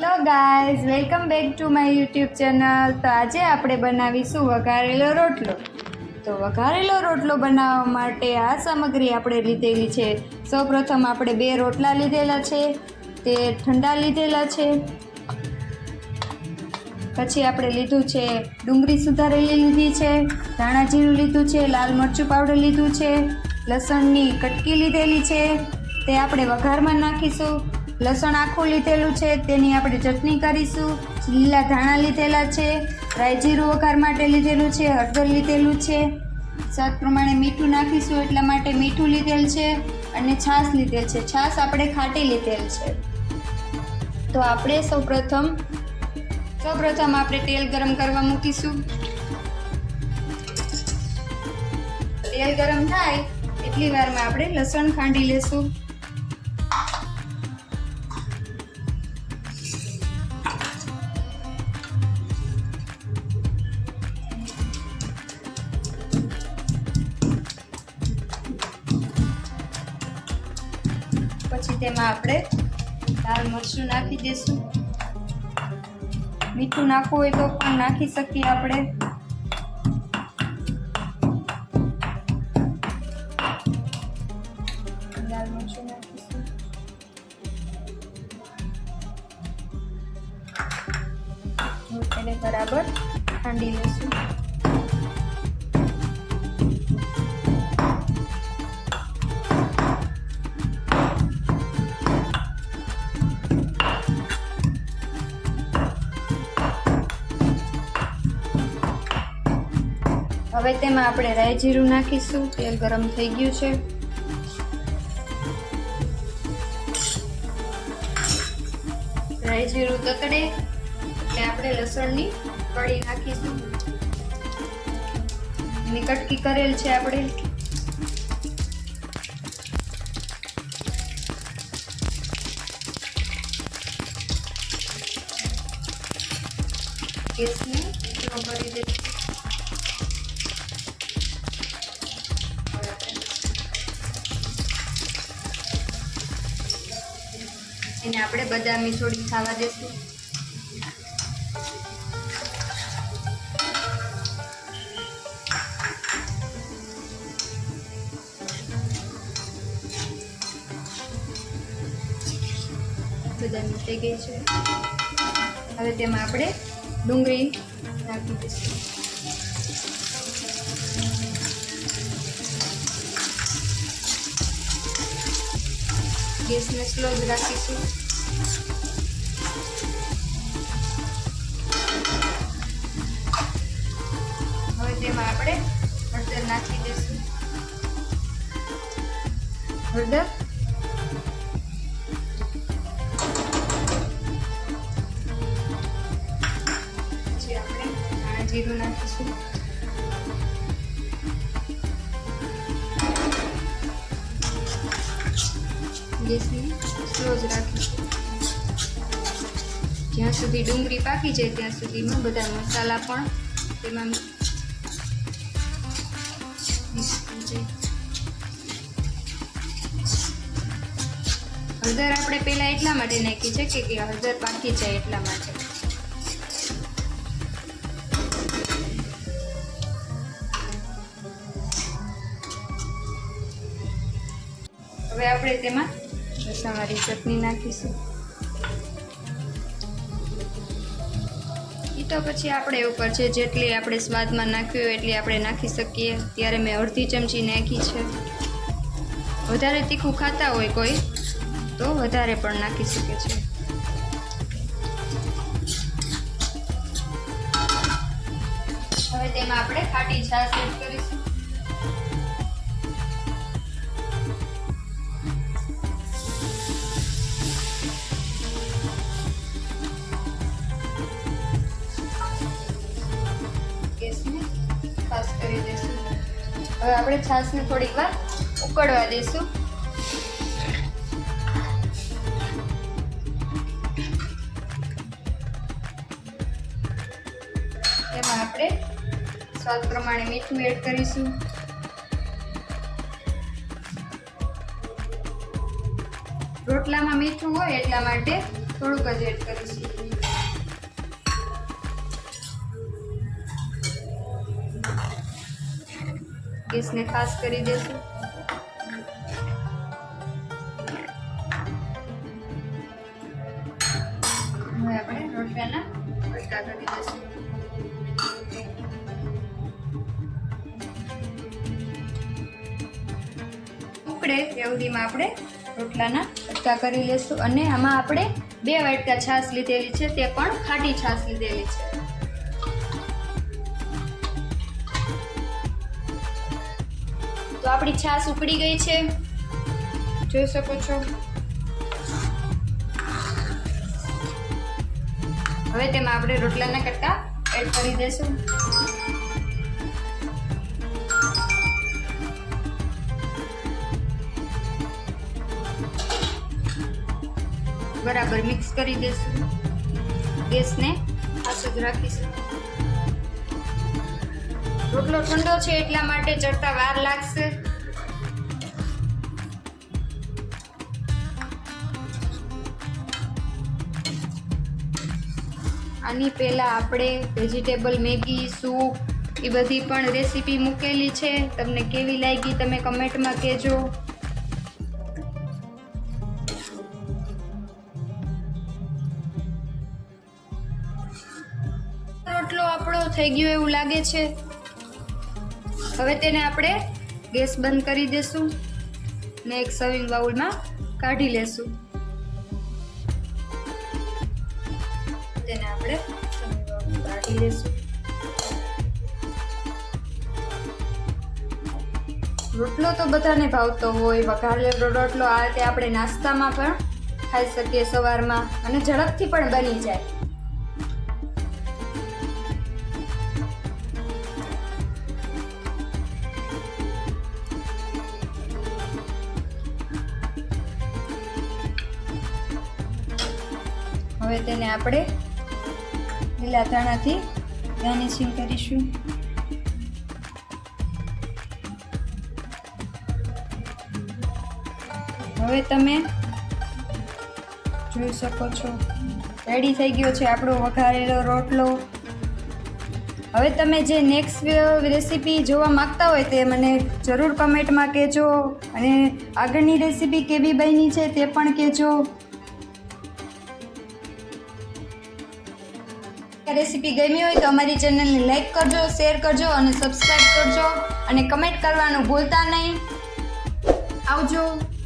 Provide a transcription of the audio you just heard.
Hello guys welcome back to my YouTube channel તો આજે આપણે બનાવીશું વઘારેલો રોટલો. તો વઘારેલો રોટલો બનાવવા માટે આ સામગ્રી આપણે લીધેલી છે. સૌપ્રથમ આપણે બે રોટલા લીધેલા છે. તે ઠંડા લીધેલા છે. પછી આપણે લીધું છે ડુંગળી સુધારેલી લીધી છે, ધાણા જીરું લીધું છે, લાલ મરચું પાવડર લીધું છે, લસણની કટકી લીધેલી છે. તે આપણે વઘારમાં નાખીશું. લસણ આખું લીધેલું છે, તેની આપણે ચટણી કરીશું. લીલા ધાણા લીધેલા છે, રાઈ જીરું વઘાર માટે લીધેલું છે, હળદર લીધેલું છે. સ્વાદ પ્રમાણે મીઠું નાખીશું, એટલા માટે મીઠું લીધેલ છે અને છાશ લીધેલ છે. છાશ આપણે ખાટી લીધેલ છે. તો આપણે સૌપ્રથમ સૌપ્રથમ આપણે તેલ ગરમ કરવા મૂકીશું. તેલ ગરમ થાય, એટલી વારમાં આપણે લસણ ખાંડી લેશું. પછી તેમાં આપણે લાલ મરચું નાખી દઈશું મીઠું નાખવું હોય તો પણ નાખી શકીએ આપણે. લાલ બરાબર ખાંડી લઈશું. હવે તેમાં આપણે રાઈ જીરું નાખીશું, તેલ ગરમ થઈ ગયું છે. રાઈ જીરું તતડે, એટલે આપણે લસણની કળી નાખીશું. એની કટકી કરેલ છે આપણે. ગેસને સ્લો કરી દઈશું. એને આપણે બદામી થોડી ખાવા દેશું. બદામી થઈ ગઈ છે. હવે તેમાં આપણે ડુંગળી નાખી દઈશું. ગેસને સ્લો જ રાખીશું હવે તેમાં આપણે હળદર નાખી દઈશું હળદર પછી આપણે જીરું નાખીશું ગેસને સ્લો જ રાખીશું જ્યાં સુધી ડુંગળી પાકી જાય ત્યાં સુધીમાં બધા મસાલા પણ તેમાં હળદર આપણે પહેલાં એટલા માટે નાખી છે કે હળદર પાકી જાય એટલા માટે. હવે આપણે તેમાં લસણવાળી ચટણી નાખીશું. એ તો પછી આપણે ઉપર છે, જેટલી આપણે સ્વાદમાં નાખવી હોય એટલી આપણે નાખી શકીએ. ત્યારે મેં અડધી ચમચી નાખી છે. વધારે તીખું ખાતા હોય કોઈ, તો વધારે પણ નાખી શકે છે. હવે તેમાં આપણે ખાટી છાશ એડ કરીશું. હવે આપણે છાશને થોડીક વાર ઉકળવા દઈશું. તેમાં આપણે સ્વાદ પ્રમાણે મીઠું એડ કરીશું. રોટલામાં મીઠું હોય એટલા માટે થોડુંક જ એડ કરીશું. ગેસને ખાસ કરી દેશું. આપણે રોટલાના કટકા કરી દઈશું ઉકળે સુધીમાં આપણે રોટલાના કટકા કરી લેશું. અને આમાં આપણે બે વાટકા છાશ લીધેલી છે, તે પણ ખાટી છાશ લીધેલી છે. તો આપણી છાશ ઉકળી ગઈ છે. જોઈ શકો છો. હવે તેમાં આપણે રોટલાના કટકા એડ કરી દઈશું બરાબર મિક્સ કરી દઈશું ગેસને આ જ રાખીશું. રોટલો ઠંડો છે એટલા માટે ચડતા વાર લાગશે. આની પહેલાં આપણે વેજીટેબલ મેગી, સૂપ એ બધી પણ રેસીપી મૂકેલી છે. તમને કેવી લાગી તમે કમેન્ટમાં કહેજો. રોટલો આપણો થઈ ગયો એવું લાગે છે. હવે તેને આપણે ગેસ બંધ કરી દેશું ને એક સર્વિંગ બાઉલમાં કાઢી લેશું. તેને આપણે કાઢી લેશું. રોટલો તો બધાને ભાવતો હોય વઘારેલો રોટલો આ રીતે આપણે નાસ્તામાં પણ ખાઈ શકીએ સવારમાં અને ઝડપથી પણ બની જાય. હવે તેને આપણે લીલા ધાણાથી ગાર્નિશિંગ કરીશું. હવે તમે જોઈ શકો છો રેડી થઈ ગયો છે આપણો વઘારેલો રોટલો. હવે તમે જે નેક્સ્ટ રેસીપી જોવા માગતા હોય તે મને જરૂર કમેન્ટમાં કહેજો અને આગળની રેસીપી કેવી બની છે તે પણ કહેજો. રેસીપી ગમી હોય તો અમારી ચેનલને લાઈક કરજો શેર કરજો અને સબસ્ક્રાઈબ કરજો. અને કમેન્ટ કરવાનું ભૂલતા નહીં. આવજો.